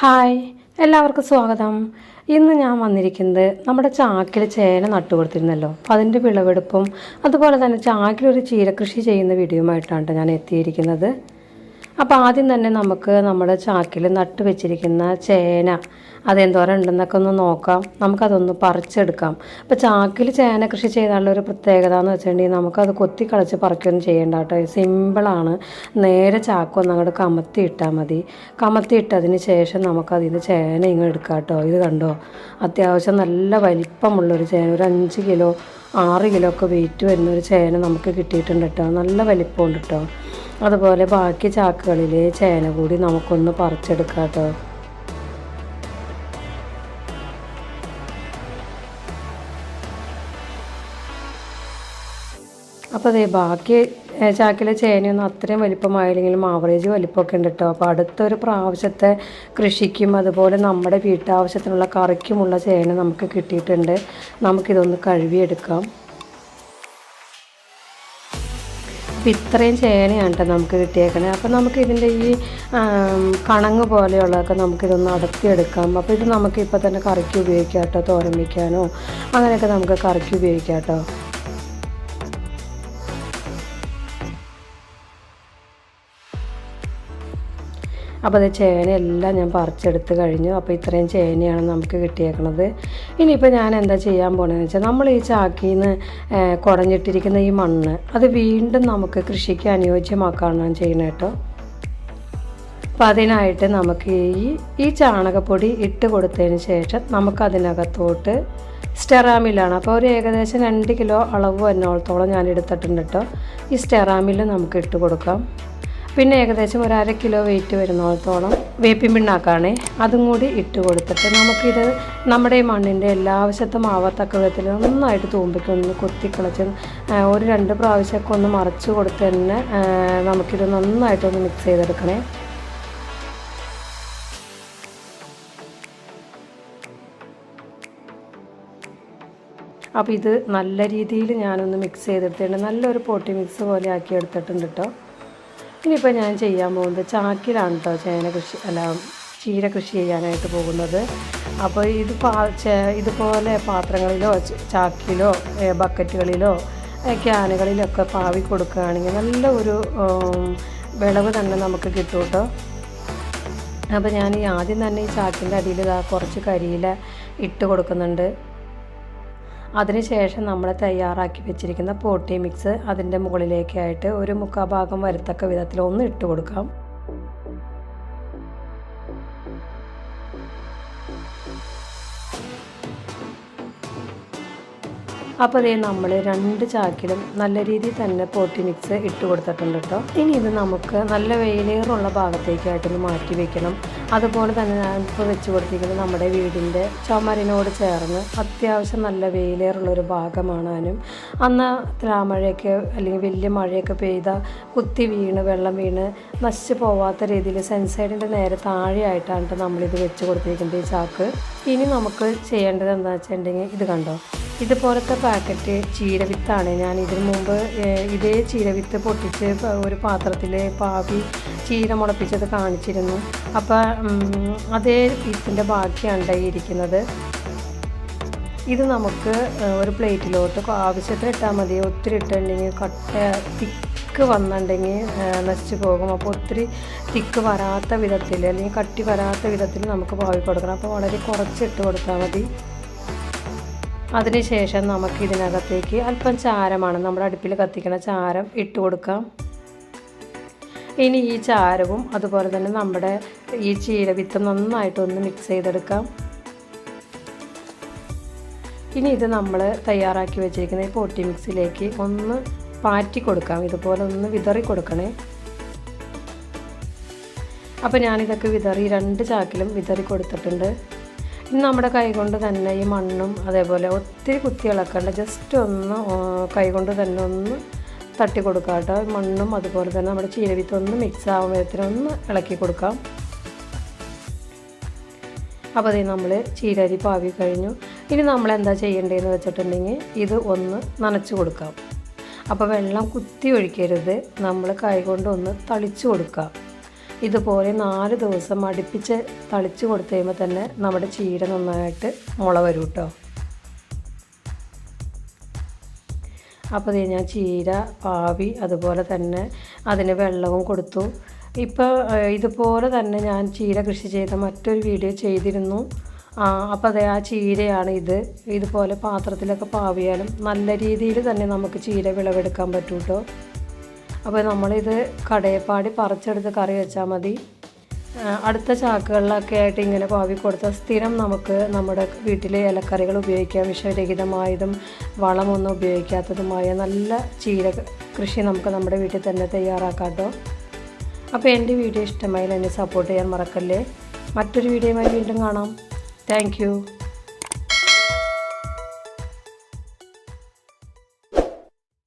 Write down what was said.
Hi എല്ലാവർക്കും സ്വാഗതം. ഇന്ന് ഞാൻ വന്നിരിക്കുന്നത് നമ്മുടെ ചാക്കിൽ ചേന നട്ടുകൊടുത്തിരുന്നല്ലോ. അപ്പോൾ അതിന്റെ വിളവെടുപ്പും അതുപോലെ തന്നെ ചാക്കിലൊരു ചീരകൃഷി ചെയ്യുന്ന വീഡിയോ ആയിട്ടാണ് ഞാൻ എത്തിയിരിക്കുന്നത്. അപ്പോൾ ആദ്യം തന്നെ നമുക്ക് നമ്മുടെ ചാക്കിൽ നട്ട് വെച്ചിരിക്കുന്ന ചേന അതെന്തോരം ഉണ്ടെന്നൊക്കെ ഒന്ന് നോക്കാം. നമുക്കതൊന്ന് പറിച്ചെടുക്കാം. അപ്പോൾ ചാക്കിൽ ചേന കൃഷി ചെയ്താലുള്ള ഒരു പ്രത്യേകത എന്ന് വെച്ചിട്ടുണ്ടെങ്കിൽ നമുക്കത് കൊത്തി കളച്ച് പറിക്കൊന്നും ചെയ്യേണ്ട കേട്ടോ. സിമ്പിളാണ് നേരെ ചാക്കൊന്ന് അങ്ങോട്ട് കമത്തി ഇട്ടാൽ മതി. കമത്തി ഇട്ടതിന് ശേഷം നിന്ന് ചേന ഇങ്ങ് എടുക്കാം കേട്ടോ. ഇത് കണ്ടോ? അത്യാവശ്യം നല്ല വലിപ്പമുള്ളൊരു ചേന. ഒരു അഞ്ച് കിലോ ആറ് കിലോ ഒക്കെ വെയിറ്റ് വരുന്ന ഒരു ചേന നമുക്ക് കിട്ടിയിട്ടുണ്ട് കേട്ടോ. നല്ല വലിപ്പമുണ്ട് കേട്ടോ. അതുപോലെ ബാക്കി ചാക്കുകളിൽ ചേന കൂടി നമുക്കൊന്ന് പറിച്ചെടുക്കാം കേട്ടോ അപ്പോൾ അതേ ബാക്കി ചാക്കിലെ ചേനയൊന്നും അത്രയും വലിപ്പമായില്ലെങ്കിലും ആവറേജ് വലിപ്പമൊക്കെ ഉണ്ട് കേട്ടോ അപ്പോൾ അടുത്തൊരു പ്രാവശ്യത്തെ കൃഷിക്കും അതുപോലെ നമ്മുടെ വീട്ടാവശ്യത്തിനുള്ള കറിക്കുമുള്ള ചേന നമുക്ക് കിട്ടിയിട്ടുണ്ട്. നമുക്കിതൊന്ന് കഴുകിയെടുക്കാം. അപ്പോൾ ഇത്രയും ചേനയാണ് കേട്ടോ നമുക്ക് കിട്ടിയേക്കണേ. അപ്പോൾ നമുക്ക് ഇതിന്റെ ഈ കണങ്ങ് പോലെയുള്ളതൊക്കെ നമുക്കിതൊന്ന് എടുക്കാം അപ്പോൾ ഇത് നമുക്ക് ഇപ്പോൾ തന്നെ കറിക്ക് ഉപയോഗിക്കാം കേട്ടോ തോരൻ വയ്ക്കാനോ അങ്ങനെയൊക്കെ നമുക്ക് കറിക്ക് ഉപയോഗിക്കാം കേട്ടോ. അപ്പോൾ അത് ചേനയെല്ലാം ഞാൻ പറിച്ചെടുത്ത് കഴിഞ്ഞു. അപ്പോൾ ഇത്രയും ചേനയാണ് നമുക്ക് കിട്ടിയേക്കണത്. ഇനിയിപ്പോൾ ഞാൻ എന്താ ചെയ്യാൻ പോണതെന്ന് വെച്ചാൽ നമ്മൾ ഈ ചാക്കിൽ നിന്ന് കുടഞ്ഞിട്ടിരിക്കുന്ന ഈ മണ്ണ് അത് വീണ്ടും നമുക്ക് കൃഷിക്ക് അനുയോജ്യമാക്കാണ് ചെയ്യുന്നത് കേട്ടോ. അപ്പോൾ അതിനായിട്ട് നമുക്ക് ഈ ഈ ചാണകപ്പൊടി ഇട്ട് കൊടുത്തതിന് ശേഷം നമുക്കതിനകത്തോട്ട് സ്റ്റെറാമിലാണ്. അപ്പോൾ ഒരു ഏകദേശം രണ്ട് കിലോ അളവ് എന്നോളത്തോളം ഞാൻ എടുത്തിട്ടുണ്ട് കേട്ടോ. ഈ സ്റ്റെറാമിൽ നമുക്ക് ഇട്ട് കൊടുക്കാം. പിന്നെ ഏകദേശം ഒരു അര കിലോ വെയിറ്റ് വരുന്നിടത്തോളം വേപ്പിൻ പിണ്ണാക്കാണേ. അതും കൂടി ഇട്ട് കൊടുത്തിട്ട് നമുക്കിത് നമ്മുടെ മണ്ണിന്റെ എല്ലാ ആവശ്യത്തും ആവാത്തക്ക വിധത്തിൽ നന്നായിട്ട് തൂമ്പിക്കൊന്ന് കൊത്തിക്കളച്ച് ഒരു രണ്ട് പ്രാവശ്യമൊക്കെ ഒന്ന് മറച്ച് കൊടുത്ത് തന്നെ നമുക്കിത് നന്നായിട്ടൊന്ന് മിക്സ് ചെയ്തെടുക്കണേ. അപ്പോൾ ഇത് നല്ല രീതിയിൽ ഞാനൊന്ന് മിക്സ് ചെയ്തെടുത്തിട്ടുണ്ട്. നല്ലൊരു പോട്ടി മിക്സ് പോലെ ആക്കി എടുത്തിട്ടുണ്ട് കേട്ടോ ഇനിയിപ്പോൾ ഞാൻ ചെയ്യാൻ പോകുന്നത് ചാക്കിലാണ് കേട്ടോ ചേന കൃഷി അല്ല ചീര കൃഷി ചെയ്യാനായിട്ട് പോകുന്നത്. അപ്പോൾ ഇത് പാ ഇതുപോലെ പാത്രങ്ങളിലോ ചാക്കിലോ ബക്കറ്റുകളിലോ ക്യാനുകളിലൊക്കെ പാവി കൊടുക്കുകയാണെങ്കിൽ നല്ല ഒരു വിളവ് തന്നെ നമുക്ക് കിട്ടും കേട്ടോ അപ്പോൾ ഞാൻ ആദ്യം തന്നെ ഈ ചാക്കിന്റെ അടിയിൽ കുറച്ച് കരിയില ഇട്ട് കൊടുക്കുന്നുണ്ട്. അതിനുശേഷം നമ്മൾ തയ്യാറാക്കി വെച്ചിരിക്കുന്ന പോട്ടി മിക്സ് അതിന്റെ മുകളിലേക്കായിട്ട് ഒരു മുക്കാഭാഗം വരത്തക്ക വിധത്തിൽ ഒന്ന് ഇട്ട് കൊടുക്കാം. അപ്പോൾ അതേ നമ്മൾ രണ്ട് ചാക്കിലും നല്ല രീതിയിൽ തന്നെ പോട്ടി മിക്സ് ഇട്ട് കൊടുത്തിട്ടുണ്ട് കേട്ടോ. ഇനി ഇത് നമുക്ക് നല്ല വെയിലേറുള്ള ഭാഗത്തേക്കായിട്ടൊന്ന് മാറ്റി വെക്കണം. അതുപോലെ തന്നെ ഞാൻ ഇപ്പോൾ വെച്ച് കൊടുത്തിരിക്കുന്നത് നമ്മുടെ വീടിന്റെ ചുമരിനോട് ചേർന്ന് അത്യാവശ്യം നല്ല വെയിലേറുള്ളൊരു ഭാഗമാണാനും അന്ന് മഴയൊക്കെ അല്ലെങ്കിൽ വലിയ മഴയൊക്കെ പെയ്ത കുത്തി വീണ് വെള്ളം വീണ് നശിച്ചു പോവാത്ത രീതിയിൽ സെൻസൈഡിന്റെ നേരെ താഴെയായിട്ടാണ് ട്ടോ നമ്മളിത് വെച്ച് കൊടുത്തിരിക്കുന്നത് ഈ ചാക്ക്. ഇനി നമുക്ക് ചെയ്യേണ്ടത് എന്താണെന്ന് വെച്ചിട്ടുണ്ടെങ്കിൽ ഇത് കണ്ടോ? ഇതുപോലത്തെ പാക്കറ്റ് ചീരവിത്താണ്. ഞാൻ ഇതിനു മുമ്പ് ഇതേ ചീരവിത്ത് പൊട്ടിച്ച് ഒരു പാത്രത്തിൽ പാവി ചീര മുളപ്പിച്ചത് കാണിച്ചിരുന്നു. അപ്പോൾ അതേ വിത്തിന്റെ ബാക്കിയാണ് ഇരിക്കുന്നത്. ഇത് നമുക്ക് ഒരു പ്ലേറ്റിലോട്ട് ആവശ്യത്തിന് ഇട്ടാൽ മതി. ഒത്തിരി ഇട്ടിട്ടുണ്ടെങ്കിൽ കട്ട തിക്ക് വന്നിട്ടുണ്ടെങ്കിൽ നശിച്ചു പോകും. അപ്പോൾ ഒത്തിരി തിക്ക് വരാത്ത വിധത്തിൽ അല്ലെങ്കിൽ കട്ടി വരാത്ത വിധത്തിൽ നമുക്ക് പാവി കൊടുക്കണം അപ്പോൾ വളരെ കുറച്ച് ഇട്ട് കൊടുത്താൽ മതി. അതിനുശേഷം നമുക്ക് ഇതിനകത്തേക്ക് അല്പം ചാരമാണ് നമ്മുടെ അടുപ്പിൽ കത്തിക്കുന്ന ചാരം ഇട്ട് കൊടുക്കാം. ഇനി ഈ ചാരവും അതുപോലെ തന്നെ നമ്മുടെ ഈ ചീരവിത്തും നന്നായിട്ടൊന്ന് മിക്സ് ചെയ്തെടുക്കാം. ഇനി ഇത് നമ്മൾ തയ്യാറാക്കി വെച്ചിരിക്കുന്ന ഈ പൊട്ടി മിക്സിലേക്ക് ഒന്ന് പാറ്റി കൊടുക്കാം. ഇതുപോലെ ഒന്ന് വിതറി കൊടുക്കണേ. അപ്പോൾ ഞാനിതൊക്കെ വിതറി രണ്ട് ചാക്കിലും വിതറി കൊടുത്തിട്ടുണ്ട്. ഇനി നമ്മുടെ കൈകൊണ്ട് തന്നെ ഈ മണ്ണും അതേപോലെ ഒത്തിരി കുത്തി ഇളക്കണ്ട ജസ്റ്റ് ഒന്ന് കൈകൊണ്ട് തന്നെ ഒന്ന് തട്ടി കൊടുക്കാം കേട്ടോ. മണ്ണും അതുപോലെ തന്നെ നമ്മുടെ ചീരവിത്ത് ഒന്ന് മിക്സ് ആവും വിധത്തിനൊന്ന് ഇളക്കി കൊടുക്കാം. അപ്പോൾ അതേ നമ്മൾ ചീരരി പാവി കഴിഞ്ഞു. ഇനി നമ്മൾ എന്താ ചെയ്യേണ്ടതെന്ന് വെച്ചിട്ടുണ്ടെങ്കിൽ ഇത് ഒന്ന് നനച്ച് കൊടുക്കാം. അപ്പോൾ വെള്ളം കുത്തി ഒഴിക്കരുത്. നമ്മൾ കൈകൊണ്ട് ഒന്ന് തളിച്ചു കൊടുക്കുക ഇതുപോലെ നാല് ദിവസം അടുപ്പിച്ച് തളിച്ച് കൊടുത്തു കഴിയുമ്പോൾ തന്നെ നമ്മുടെ ചീര നന്നായിട്ട് മുള വരും കേട്ടോ അപ്പോൾ ഇത് ഞാൻ ചീര പാവി അതുപോലെ തന്നെ അതിന് വെള്ളവും കൊടുത്തു. ഇപ്പോൾ ഇതുപോലെ തന്നെ ഞാൻ ചീര കൃഷി ചെയ്ത മറ്റൊരു വീഡിയോ ചെയ്തിരുന്നു. അപ്പോൾ അതെ ആ ചീരയാണ് ഇത്. ഇതുപോലെ പാത്രത്തിലൊക്കെ പാവിയാലും നല്ല രീതിയിൽ തന്നെ നമുക്ക് ചീര വിളവെടുക്കാൻ പറ്റൂട്ടോ. അപ്പോൾ നമ്മളിത് കടയപ്പാടി പറിച്ചെടുത്ത് കറി വെച്ചാൽ മതി. അടുത്ത ചാക്കുകളിലൊക്കെ ആയിട്ട് ഇങ്ങനെ പാവി കൊടുത്താൽ സ്ഥിരം നമുക്ക് നമ്മുടെ വീട്ടിലെ ഇലക്കറികൾ ഉപയോഗിക്കാം. വിഷരഹിതമായതും വളമൊന്നും ഉപയോഗിക്കാത്തതുമായ നല്ല ചീര കൃഷി നമുക്ക് നമ്മുടെ വീട്ടിൽ തന്നെ തയ്യാറാക്കാട്ടോ അപ്പോൾ എന്റെ വീഡിയോ ഇഷ്ടമായാലും എന്നെ സപ്പോർട്ട് ചെയ്യാൻ മറക്കല്ലേ. മറ്റൊരു വീഡിയോയുമായി വീണ്ടും കാണാം. താങ്ക്